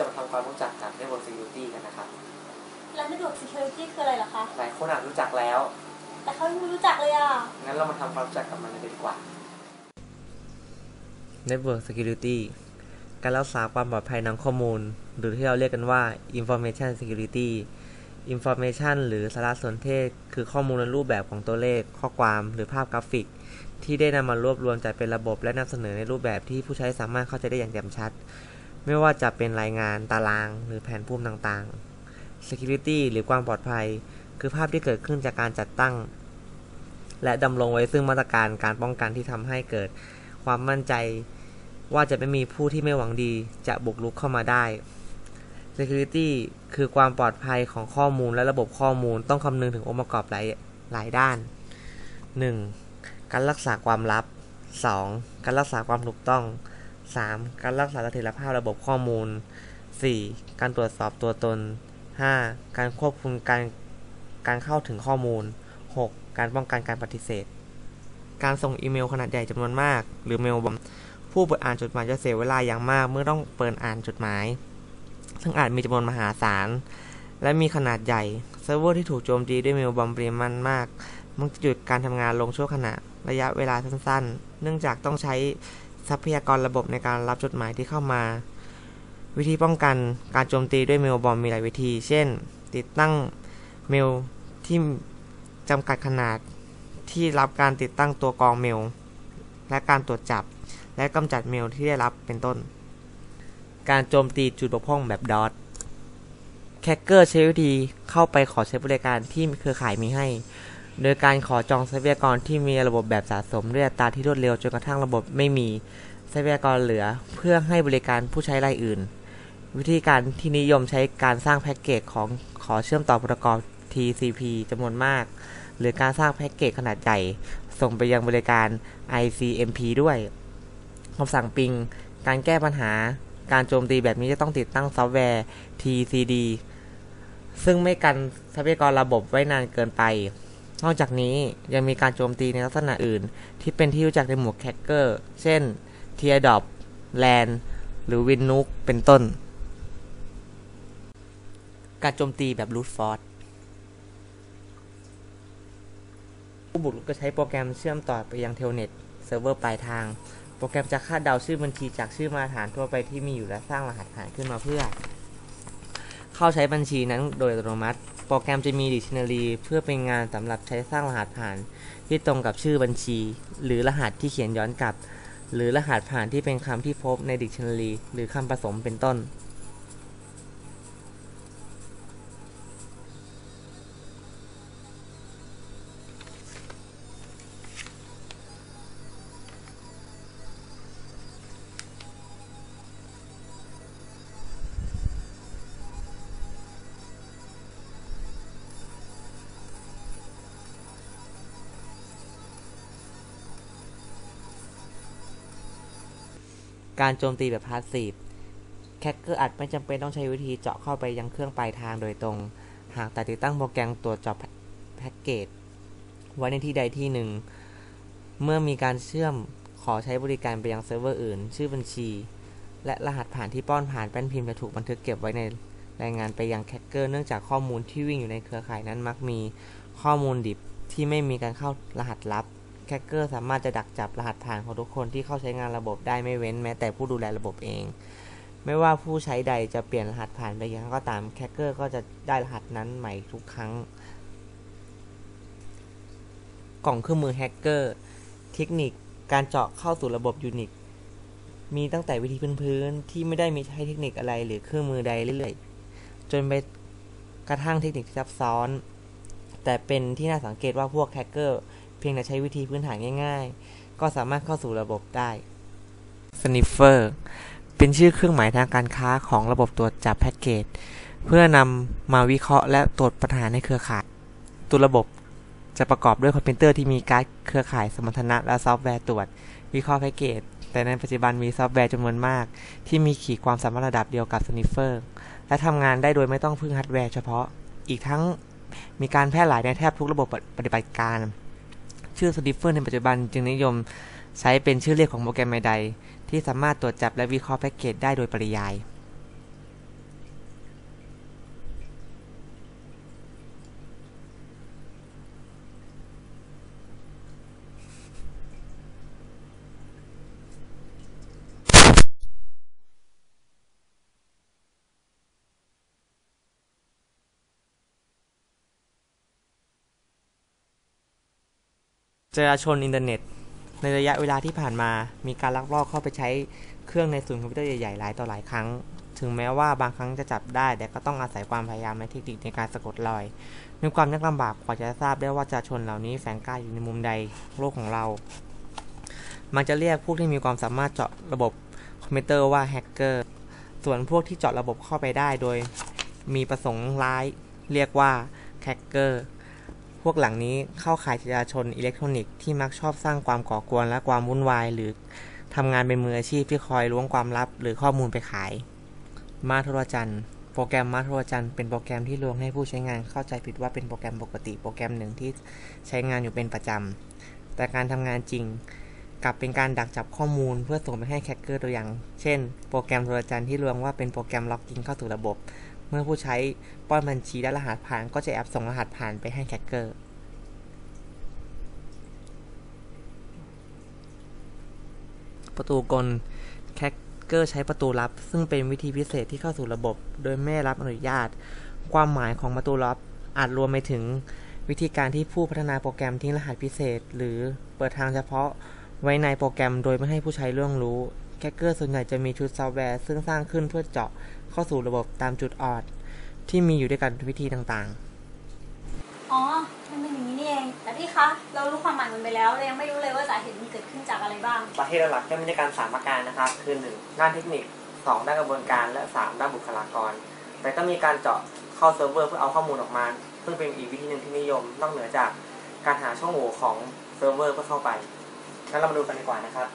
จักกับ Network Security กันนะครับ แล้ว Network Security คืออะไรเหรอคะ หลายคนอาจรู้จักแล้ว แต่เขายังไม่รู้จักเลยอะ งั้นเรามาทำความรู้จักกับมันกันเลยดีกว่า Network Security การรักษาความปลอดภัยทางข้อมูล หรือที่เราเรียกกันว่า Information Security Information หรือสารสนเทศ คือข้อมูลในรูปแบบของตัวเลข ข้อความ หรือภาพกราฟิก ที่ได้นำมารวบรวมจัดเป็นระบบและนำเสนอในรูปแบบที่ผู้ใช้สามารถเข้าใจได้อย่างแจ่มชัด ไม่ว่าจะเป็นรายงานตารางหรือแผนภูมิต่างๆ Security หรือความปลอดภัย คือภาพที่เกิดขึ้นจากการจัดตั้ง และดำรงไว้ซึ่งมาตรการการป้องกันที่ทำให้เกิดความมั่นใจว่าจะไม่มีผู้ที่ไม่หวังดีจะบุกรุกเข้ามาได้ Security คือความปลอดภัยของข้อมูลและระบบข้อมูลต้องคำนึงถึงองค์ประกอบหลายหลายด้าน 1. การรักษาความลับ 2. การรักษาความถูกต้อง 3. การรักษาเสถียรภาพระบบข้อมูล 4. การตรวจสอบตัวตน 5. การควบคุมการการเข้าถึงข้อมูล 6. การป้องกันการปฏิเสธ การส่งอีเมลขนาดใหญ่จำนวนมาก หรือเมลบอมผู้เปิดอ่านจดหมายจะเสียเวลาอย่างมากเมื่อต้องเปิดอ่านจดหมาย ซึ่งอาจมีจำนวนมหาศาล และมีขนาดใหญ่เซิร์ฟเวอร์ที่ถูกโจมตีด้วยเมลบอมปริมาณมาก มักจะหยุดการทำงานลงชั่วขณะระยะเวลาสั้นๆ เนื่องจากต้องใช้ ทรัพยากรระบบในการรับจดหมายที่เข้ามา วิธีป้องกันการโจมตีด้วยเมลบอมมีหลายวิธี เช่น ติดตั้งเมลที่จำกัดขนาดที่รับการติดตั้งตัวกรองเมล และการตรวจจับ และกำจัดเมลที่ได้รับเป็นต้น การโจมตีจุดบกพร่องแบบดอทแคคเกอร์ใช้วิธีเข้าไปขอใช้บริการที่เครือข่ายมีให้ โดยการขอจองทรัพยากรที่มีระบบแบบสะสมด้วยอัตราที่รวดเร็วจนกระทั่งระบบไม่มีทรัพยากรเหลือเพื่อให้บริการผู้ใช้รายอื่น วิธีการที่นิยมใช้การสร้างแพ็กเกจของขอเชื่อมต่อปรโตคอล TCP จำนวนมาก หรือการสร้างแพ็กเกจขนาดใหญ่ ส่งไปยังบริการ ICMP ด้วยคำสั่งปิง การแก้ปัญหา การโจมตีแบบนี้จะต้องติดตั้งซอฟต์แวร์ TCD ซึ่งไม่กันทรัพยากรระบบไว้นานเกินไป นอกจากนี้ยังมีการโจมตีในลักษณะอื่น ที่เป็นที่รู้จักในหมวกแคคเกอร์ เช่น Teardrop LAN หรือ Winnuke เป็นต้น การโจมตีแบบ Root Force ผู้บุกรุกจะใช้โปรแกรมเชื่อมต่อไปยังเทลเน็ตเซิร์ฟเวอร์ปลายทาง โปรแกรมจะคาดเดาชื่อบัญชีจากชื่อมาตรฐานทั่วไปที่มีอยู่และสร้างรหัสผ่านขึ้นมาเพื่อ เข้าใช้บัญชีนั้นโดยอัตโนมัติ โปรแกรมจะมีดิกชันนารีเพื่อเป็นงานสำหรับใช้สร้างรหัสผ่าน ที่ตรงกับชื่อบัญชี หรือรหัสที่เขียนย้อนกลับ หรือรหัสผ่านที่เป็นคำที่พบในดิกชันนารีหรือคำผสมเป็นต้น การโจมตีแบบพาสซีฟแคคเกอร์อาจไม่จำเป็นต้องใช้วิธีเจาะเข้าไปยังเครื่องปลายทางโดยตรง หากแต่ติดตั้งโปรแกรมตรวจจับแพ็กเกจไว้ในที่ใดที่หนึ่ง เมื่อมีการเชื่อมขอใช้บริการไปยังเซิร์ฟเวอร์อื่น ชื่อบัญชี และรหัสผ่านที่ป้อนผ่านแป้นพิมพ์จะถูกบันทึกเก็บไว้ในรายงานไปยังแคคเกอร์เนื่องจากข้อมูลที่วิ่งอยู่ในเครือข่ายนั้นมักมีข้อมูลดิบที่ไม่มีการเข้ารหัสลับ แคคเกอร์สามารถจะดักจับรหัสผ่านของทุกคนที่เข้าใช้งานระบบได้ไม่เว้นแม้แต่ผู้ดูแลระบบเอง ไม่ว่าผู้ใช้ใดจะเปลี่ยนรหัสผ่านไปยังไงก็ตามแคคเกอร์ก็จะได้รหัสนั้นใหม่ทุกครั้ง กล่องเครื่องมือแฮกเกอร์เทคนิคการเจาะเข้าสู่ระบบยูนิคมีตั้งแต่วิธีพื้นๆที่ไม่ได้มีใช้เทคนิคอะไรหรือเครื่องมือใดเรื่อยๆ จนไปกระทั่งเทคนิคที่ซับซ้อน แต่เป็นที่น่าสังเกตว่าพวกแฮกเกอร์ พียงแต่ใช้วิธีพื้นฐานง่ายๆ ก็สามารถเข้าสู่ระบบได้ Sniffer เป็นชื่อเครื่องหมายทางการค้าของระบบตรวจจับแพ็กเกจ เพื่อนำมาวิเคราะห์และตรวจปัญหาในเครือข่าย ตัวระบบจะประกอบด้วยคอมพิวเตอร์ที่มีการ์ดเครือข่ายสมรรถนะและซอฟต์แวร์ตรวจ วิเคราะห์แพ็กเกจ แต่ในปัจจุบันมีซอฟต์แวร์จำนวนมาก ที่มีขีดความสามารถระดับเดียวกับ Sniffer และทำงานได้โดยไม่ต้องพึ่งฮาร์ดแวร์เฉพาะ อีกทั้งมีการแพร่หลายในแทบทุกระบบปฏิบัติการ ชื่อ Sniffer ในปัจจุบันจึงนิยมใช้เป็นชื่อเรียกของโปรแกรมใดๆที่สามารถตรวจจับและวิเคราะห์แพ็กเกจได้โดยปริยาย จราชนอินเทอร์เน็ต ในระยะเวลาที่ผ่านมา มีการลักลอบเข้าไปใช้เครื่องในศูนย์คอมพิวเตอร์ใหญ่ๆหลายต่อหลายครั้ง ถึงแม้ว่าบางครั้งจะจับได้ แต่ก็ต้องอาศัยความพยายามและเทคนิคในการสะกดรอย มีความยากลำบากกว่าจะทราบได้ว่าจราชนเหล่านี้แฝงกายอยู่ในมุมใดโลกของเรา มันจะเรียกพวกที่มีความสามารถเจาะระบบคอมพิวเตอร์ว่าแฮกเกอร์ ส่วนพวกที่เจาะระบบเข้าไปได้โดย มีประสงค์ร้าย เรียกว่าแฮกเกอร์ พวกหลังนี้เข้าขายจราชนอิเล็กทรอนิกส์ที่มักชอบสร้างความก่อกวนและความวุ่นวาย หรือทำงานเป็นมืออาชีพที่คอยล้วงความลับ หรือข้อมูลไปขาย มาโทรจันทร์โปรแกรมมาโทรจันเป็นโปรแกรมที่ลวงให้ผู้ใช้งานเข้าใจผิดว่าเป็นโปรแกรมปกติโปรแกรมหนึ่งที่ใช้งานอยู่เป็นประจำ แต่การทำงานจริง กลับเป็นการดักจับข้อมูลเพื่อส่งไปให้แคคเกอร์ตัวอย่าง เช่น โปรแกรมโทรจันที่ลวงว่าเป็นโปรแกรมล็อกอินเข้าสู่ระบบ เมื่อผู้ใช้ป้อนบัญชีและรหัสผ่านก็จะแอบส่งรหัสผ่านไปให้แคคเกอร์ประตูกลแคคเกอร์ใช้ประตูลับ ซึ่งเป็นวิธีพิเศษที่เข้าสู่ระบบ โดยไม่รับอนุญาต ความหมายของประตูลับอาจรวมไปถึงวิธีการที่ผู้พัฒนาโปรแกรมทิ้งรหัสพิเศษ หรือเปิดทางเฉพาะไว้ในโปรแกรมโดยไม่ให้ผู้ใช้เรื่องรู้ แคคเกอร์ส่วนใหญ่จะมีชุดซอฟต์แวร์ ซึ่งสร้างขึ้นเพื่อเจาะเข้าสู่ระบบตามจุดอ่อนที่มีอยู่ด้วยกันวิธีต่างๆ อ๋อ มันเป็นอย่างนี้นี่เอง แต่พี่คะ เรารู้ความหมายมันไปแล้วเรายังไม่รู้เลยว่าสาเหตุมันเกิดขึ้นจากอะไรบ้างประเทศหลักๆจะมีด้วยกันสามประการนะครับ คือหนึ่งด้านเทคนิคสองด้านกระบวนการ และสามด้านบุคลากร แต่ก็มีการเจาะเข้าเซิร์ฟเวอร์เพื่อเอาข้อมูลออกมา ซึ่งเป็นอีกวิธีหนึ่งที่นิยม นอกเหนือจากการหาช่องโหว่ของเซิร์ฟเวอร์เพื่อเข้าไป งั้นเรามาดูกันดีกว่านะครับ